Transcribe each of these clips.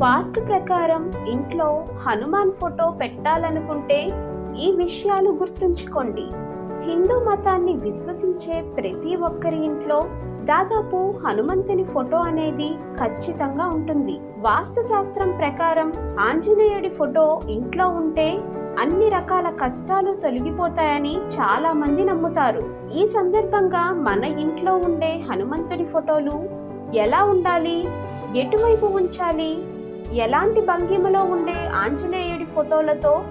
వాస్తు ప్రకారం ఇంట్లో హనుమాన్ ఫోటో పెట్టాలనుకుంటే ఈ విషయాలు గుర్తుంచుకోండి. హిందూ మతాన్ని విశ్వసించే ప్రతి ఒక్కరి ఇంట్లో దాదాపు హనుమంతుని ఫోటో అనేది ఖచ్చితంగా ఉంటుంది. వాస్తు శాస్త్రం ప్రకారం ఆంజనేయుడి ఫోటో ఇంట్లో ఉంటే అన్ని రకాల కష్టాలు తొలగిపోతాయని చాలా మంది నమ్ముతారు. ఈ సందర్భంగా మన ఇంట్లో ఉండే హనుమంతుడి ఫోటోలు ఎలా ఉండాలి? ఎటువైపు ఉంచాలి? ఎలాంటి భంగిమలో ఉండే ఆంజనేయుడి ఫోటోలతో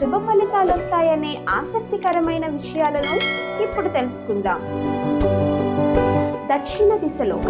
శుభ ఫలితాలు వస్తాయనే ఆసక్తికరమైన విషయాలను ఇప్పుడు తెలుసుకుందాం. దక్షిణ దిశలో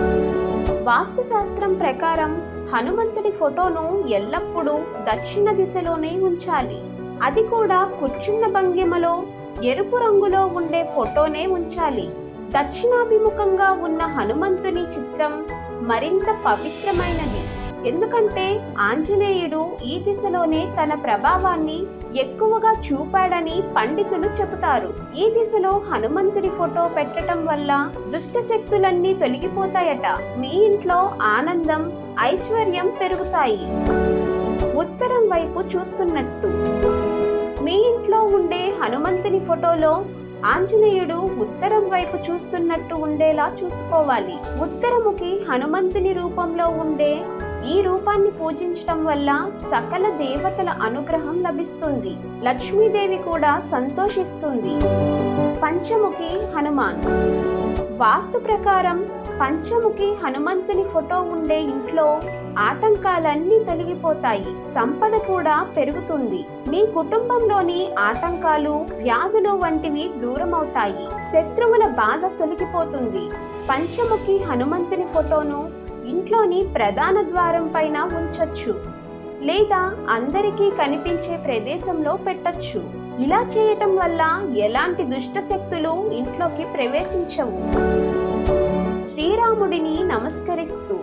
వాస్తుశాస్త్రం ప్రకారం హనుమంతుడి ఫోటోను ఎల్లప్పుడూ దక్షిణ దిశలోనే ఉంచాలి. అది కూడా కూర్చున్న భంగిమలో ఎరుపు రంగులో ఉండే ఫోటోనే ఉంచాలి. దక్షిణాభిముఖంగా ఉన్న హనుమంతుని చిత్రం మరింత పవిత్రమైనది. ఎందుకంటే ఆంజనేయుడు ఈ దిశలోనే తన ప్రభావాన్ని ఎక్కువగా చూపాడని పండితులు చెబుతారు. ఈ దిశలో హనుమంతుడి ఫోటో పెట్టడం వల్ల దుష్ట శక్తులన్నీ తొలగిపోతాయట. మీ ఇంట్లో ఆనందం ఐశ్వర్యం పెరుగుతాయి. ఉత్తరం వైపు చూస్తున్నట్టు. మీ ఇంట్లో ఉండే హనుమంతుని ఫోటోలో ఆంజనేయుడు ఉత్తరం వైపు చూస్తున్నట్టు ఉండేలా చూసుకోవాలి. ఉత్తరముకి హనుమంతుని రూపంలో ఉండే ఈ రూపాన్ని పూజించటం వల్ల సకల దేవతల అనుగ్రహం లభిస్తుంది. లక్ష్మీదేవి కూడా సంతోషిస్తుంది. పంచముఖి హనుమాన్. వాస్తు ప్రకారం పంచముఖి హనుమంతుని ఫోటో ఉండే ఇంట్లో ఆటంకాలన్నీ తొలగిపోతాయి. సంపద కూడా పెరుగుతుంది. మీ కుటుంబంలోని ఆటంకాలు వ్యాధులు వంటివి దూరమవుతాయి. శత్రువుల బాధ తొలగిపోతుంది. పంచముఖి హనుమంతుని ఫోటోను ఇంట్లోని ప్రధాన ద్వారం పైన ఉంచొచ్చు. లేదా అందరికీ కనిపించే ప్రదేశంలో పెట్టచ్చు. ఇలా చేయటం వల్ల ఎలాంటి దుష్ట శక్తులు ఇంట్లోకి ప్రవేశించవు. శ్రీరాముడిని నమస్కరిస్తూ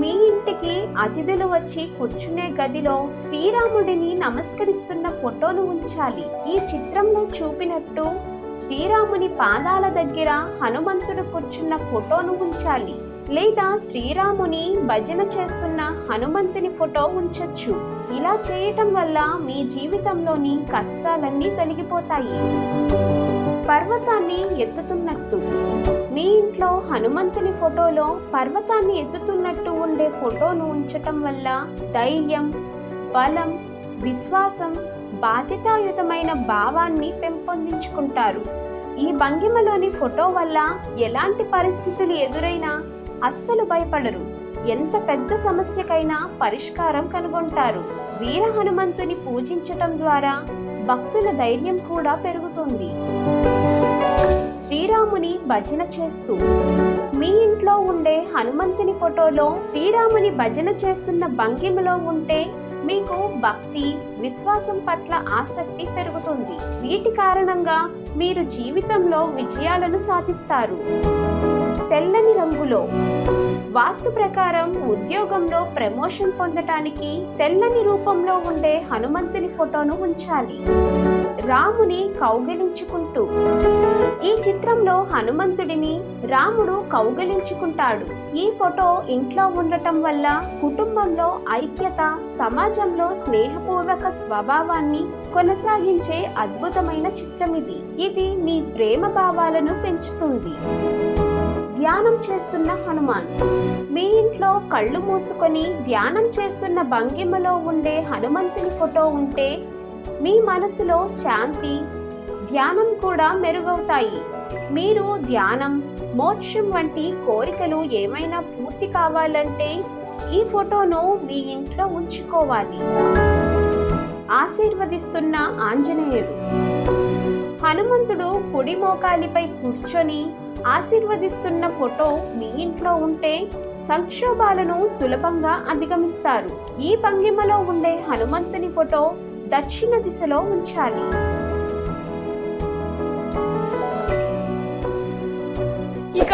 మీ ఇంటికి అతిథులు వచ్చి కూర్చునే గదిలో శ్రీరాముడిని నమస్కరిస్తున్న ఫోటోను ఉంచాలి. ఈ చిత్రంలో చూపినట్టు శ్రీరాముని పాదాల దగ్గర హనుమంతుడు కూర్చున్న ఫోటోను ఉంచాలి. లేదా శ్రీరాముని భజన చేస్తున్న హనుమంతుని ఫోటో ఉంచొచ్చు. ఇలా చేయటం వల్ల మీ జీవితంలోని కష్టాలన్నీ తొలగిపోతాయి. పర్వతాన్ని ఎత్తుతున్నట్టు. మీ ఇంట్లో హనుమంతుని ఫోటోలో పర్వతాన్ని ఎత్తుతున్నట్టు ఉండే ఫోటోను ఉంచటం వల్ల ధైర్యం బలం విశ్వాసం బాధ్యతాయుతమైన భావాన్ని పెంపొందించుకుంటారు. ఈ భంగిమలోని ఫోటో వల్ల ఎలాంటి పరిస్థితులు ఎదురైనా అస్సలు భయపడరు. ఎంత పెద్ద సమస్యకైనా పరిష్కారం కనుగొంటారు. వీర హనుమంతుని పూజించటం ద్వారా భక్తుల ధైర్యం కూడా పెరుగుతుంది. శ్రీరాముని భజన చేస్తూ మీ ఇంట్లో ఉండే హనుమంతుని ఫోటోలో శ్రీరాముని భజన చేస్తున్న భంగిమలో ఉంటే మీకు భక్తి విశ్వాసం పట్ల ఆసక్తి పెరుగుతుంది. వీటి కారణంగా మీరు జీవితంలో విజయాలను సాధిస్తారు. తెల్లని రంగులో. వాస్తు ప్రకారం ఉద్యోగంలో ప్రమోషన్ పొందటానికి తెల్లని రూపంలో ఉండే హనుమంతుని ఫోటోను ఉంచాలి. రాముని కౌగిలించుకుంటూ. చిత్రంలో హనుమంతుడిని రాముడు కౌగిలించుకుంటాడు. ఈ ఫోటో ఇంట్లో ఉండటం వల్ల కుటుంబంలో ఐక్యత సమాజంలో స్నేహపూర్వక స్వభావాన్ని కొనసాగించే అద్భుతమైన చిత్రం ఇది. ఇది మీ ప్రేమ భావాలను పెంచుతుంది. ధ్యానం చేస్తున్న హనుమాన్. మీ ఇంట్లో కళ్ళు మూసుకొని ధ్యానం చేస్తున్న భంగిమలో ఉండే హనుమంతుని ఫోటో ఉంటే మీ మనసులో శాంతి ధ్యానం కూడా మెరుగవుతాయి. మీరు ధ్యానం మోక్షం వంటి కోరికలు ఏమైనా పూర్తి కావాలంటే ఈ ఫోటోను మీ ఇంట్లో ఉంచుకోవాలి. ఆశీర్వదిస్తున్న ఆంజనేయుడు హనుమంతుడు కుడి మోకాలిపై కూర్చొని ఆశీర్వదిస్తున్న ఫోటో మీ ఇంట్లో ఉంటే సంక్షోభాలను సులభంగా అధిగమిస్తారు. ఈ భంగిమలో ఉండే హనుమంతుని ఫోటో దక్షిణ దిశలో ఉంచాలి.